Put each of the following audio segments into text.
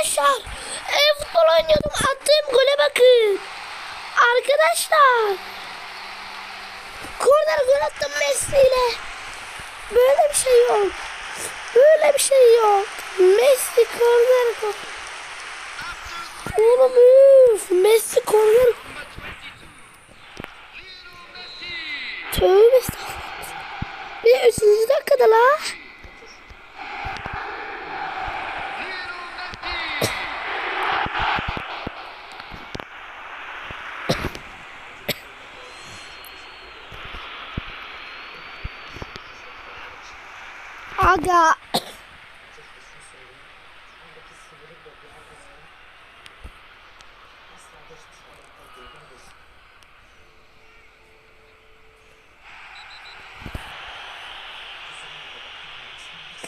Arkadaşlar e, futbol oynuyordum attığım gole bakın. Arkadaşlar. Korner gol attım Messi ile. Böyle bir şey yok. Böyle bir şey yok. Messi korner gol. Oğlum üf. Messi korner. Tövbe estağfurullah. Bir üçüncü dakikada la. Aga.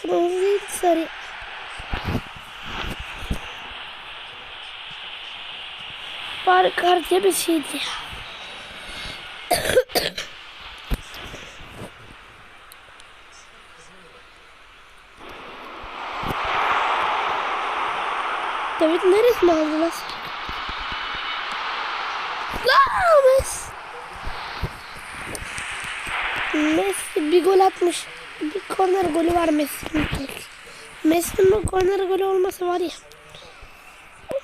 Kırmızıydı sarı. Bari kart yemeseydi ya. David neresini aldı lan? Lan Messi. Messi bir gol atmış. Bir korner golü var Messi'nin. Messi'nin o korner golü olması var ya.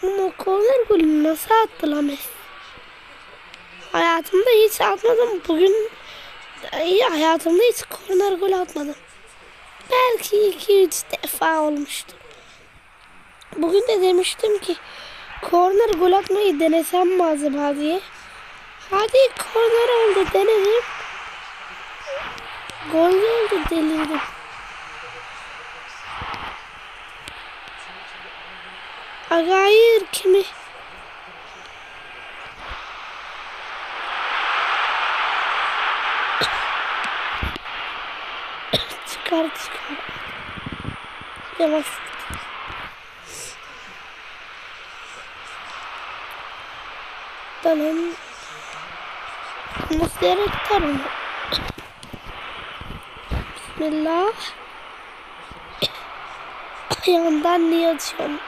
Ama korner golü nasıl attı lan Messi? Hayatımda hiç atmadım. Bugün hayatımda hiç korner golü atmadım. Belki 2-3 defa olmuştu. Bugün de demiştim ki korner gol atmayı denesem mi acaba diye. Hadi korner oldu denedim. Gol oldu delirdim. Aga hayır kimi? çıkar çıkar. Yavaş. Tamam. Muslera tutar onu. Bismillah. Ayağından niye atıyorsun?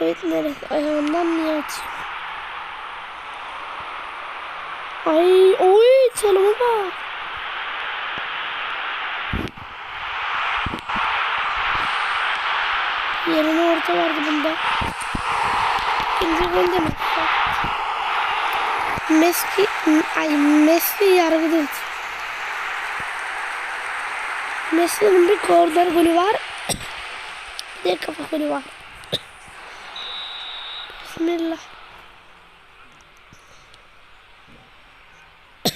Evet neresi? Ayağından niye atıyorsun? Ay oy çalıma bak. Yerine orta vardı bunda. İkinci gol de mi? Messi, ay Messi yargıda. Messi'nin bir korner golü var. Bir de kafa golü var. Bismillah.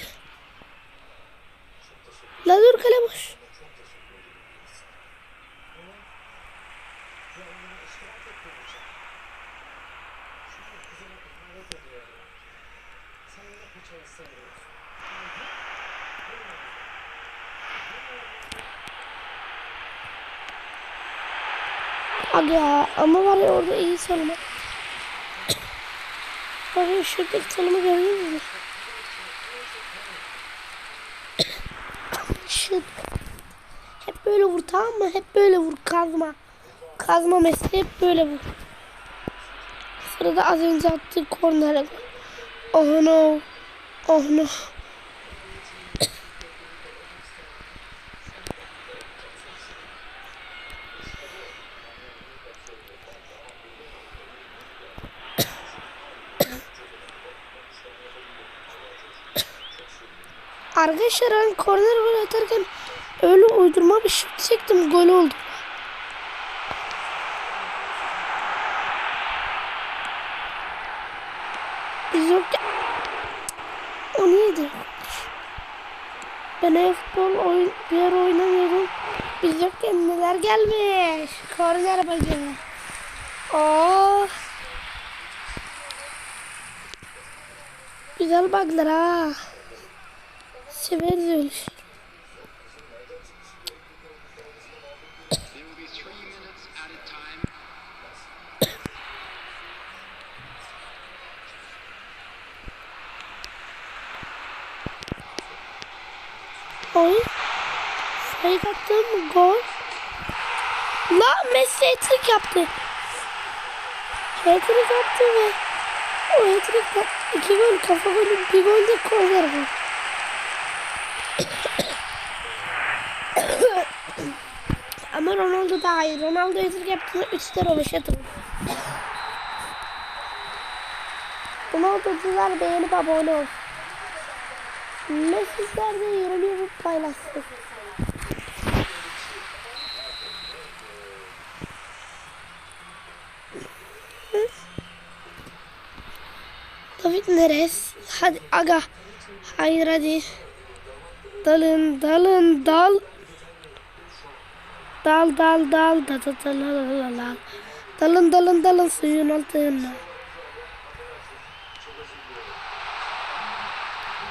La dur kale boş. Aga ama var ya orada iyi salma. Bakın şuradaki salımı gördünüz mü? Şut. Hep böyle vur tamam mı? Hep böyle vur kazma. Kazma mesleği hep böyle vur. Sırada az önce attığı korner. Oh no. Oh no. Arkadaşlar ben korner gol atarken öyle uydurma bir şut çektim gol oldu. Biz yok ya. O neydi? Ben ev futbol oyun, bir ara oynamıyordum. Biz yokken neler gelmiş. Korner bacı. Oh. Güzel baklar ha. Severiz şey. Oy. Sayı attım gol. Lan Messi hat-trick yaptı. Hat-trick yaptı ve o hat-trick'ten iki gol kafa golü bir gol de korner gol. Ama Ronaldo daha iyi. Ronaldo hat-trick yaptığında 3 tane rovaşat oldu. Ronaldo'cular beğenip abone olsun. Messi'ler de yapıp paylaşsın. David Neres. Hadi aga. Hayır hadi. Dalın dalın dal. Dal dal dal da da da la la la. Dalın dalın dalın suyun altına.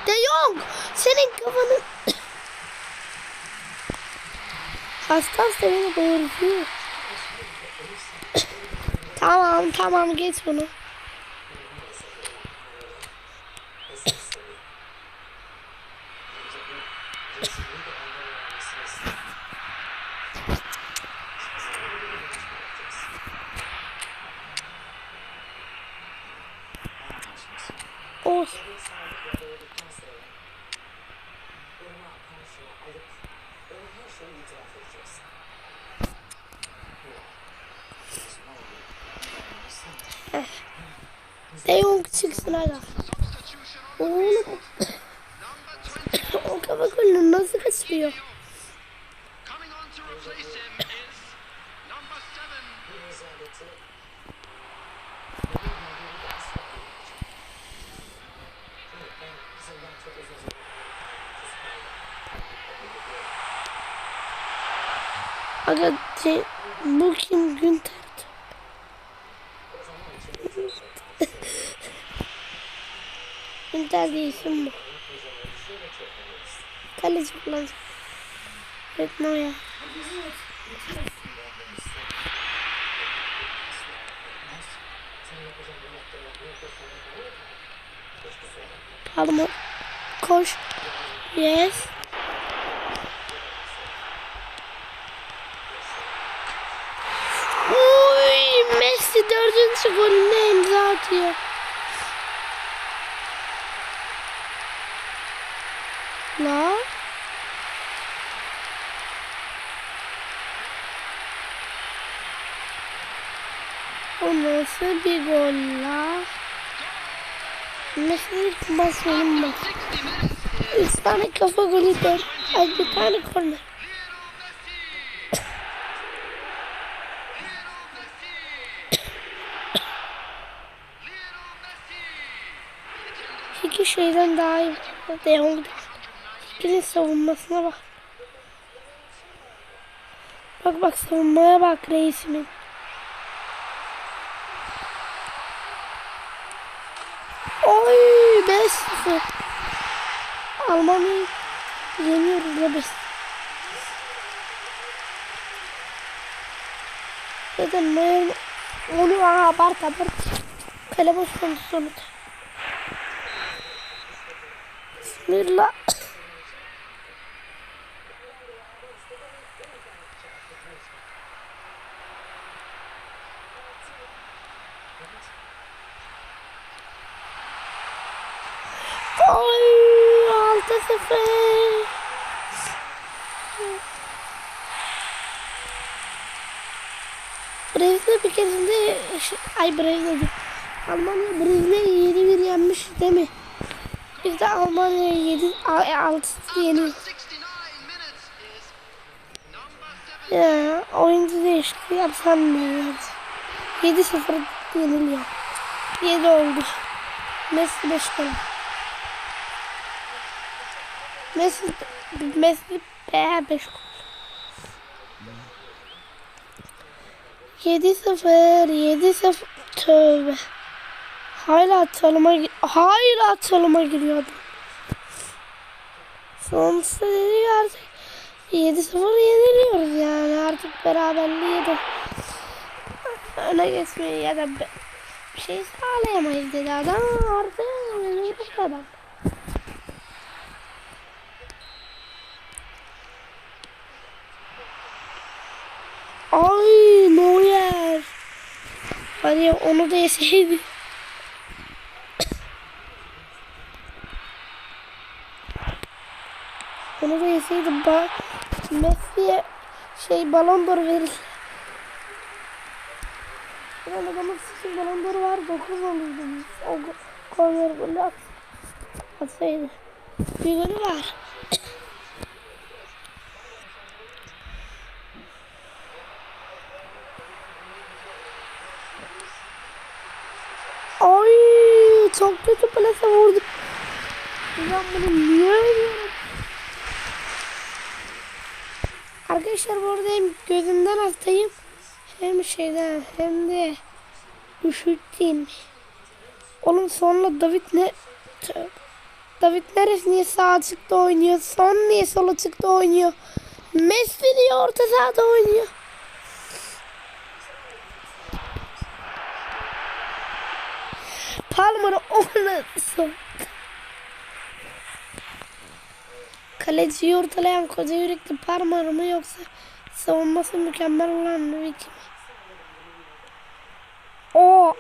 De Jong senin kafanı Hastan seni doğrusu. tamam tamam geç bunu. Olsun. Jong çıksın hala. Oğlum. o kafa golünü nasıl kaçırıyor? Aga şey, bu kim Günter? Günter isim bu. Kaleci falan. Evet Noya. Pardon. Koş. Yes. Uy, Messi dördüncü golünde imza atıyor. La. O nasıl bir gol la? Mı? 60 minutes. Üç tane kafa golü de. Ay bir tane korner. Şeyden daha iyi. De Jong. İkinin savunmasına bak. Bak bak savunmaya bak reisimin. Oy 5-0. Almanya'yı yeniyoruz ya 5 Zaten Neuer onu abart abart. Kale boş oldu Bismillah. Oy, altı sıfır. Brezilya bir keresinde şey- ay Brezilya. Almanya Brezilya'yı 7-1 yenmiş değil mi? Biz de Almanya'yı 7 6 yeniyoruz. 69 minutes is number seven. Ya oyuncu değişti yapsam mı? 7-0 yeniliyor. 7 oldu. Messi 5 gol. Messi Messi 5 gol. 7-0 7-0 tövbe. Hala çalıma hala çalıma giriyor adam. Sonuçta dedik artık 7-0 yeniliyoruz yani artık beraberliğe de öne geçmeyi ya da bir şey sağlayamayız dedi adam artık yenilmiş adam. Ay Neuer. Hadi onu da yeseydi. Da yeseydi ba Messi'ye şey balon d'Or verir. Ulan adamın sıkın balon d'Or'u var 9 olurdu. O go- korner golü at. Atsaydı. Bir golü var. Ay çok kötü plase vurdu. Ben bunu niye oynuyorum? Arkadaşlar bu arada hem gözümden hastayım hem şeyden hem de üşüttüm. Oğlum sonra David ne. David Neres niye sağ açıkta oynuyor? Son niye sol açıkta oynuyor? Messi niye orta sahada oynuyor? Palmer'ı oynasın. Kaleciyi ortalayan koca yürekli Palmer mı yoksa savunması mükemmel olan Nuvik mi? O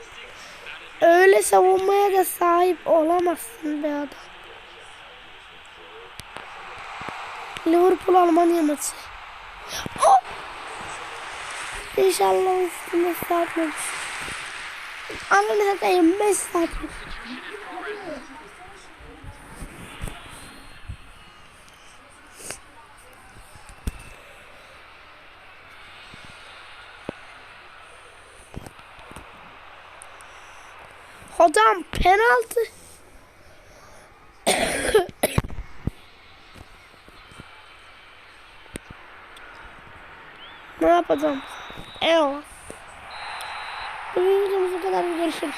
öyle savunmaya da sahip olamazsın be adam. Liverpool Almanya maçı. Oh! İnşallah üstüne satmamış. Ananı satayım 5 satmış. Hocam penaltı. ne yapacağım? Eyvallah. Bu videomuz bu kadar. Görüşürüz.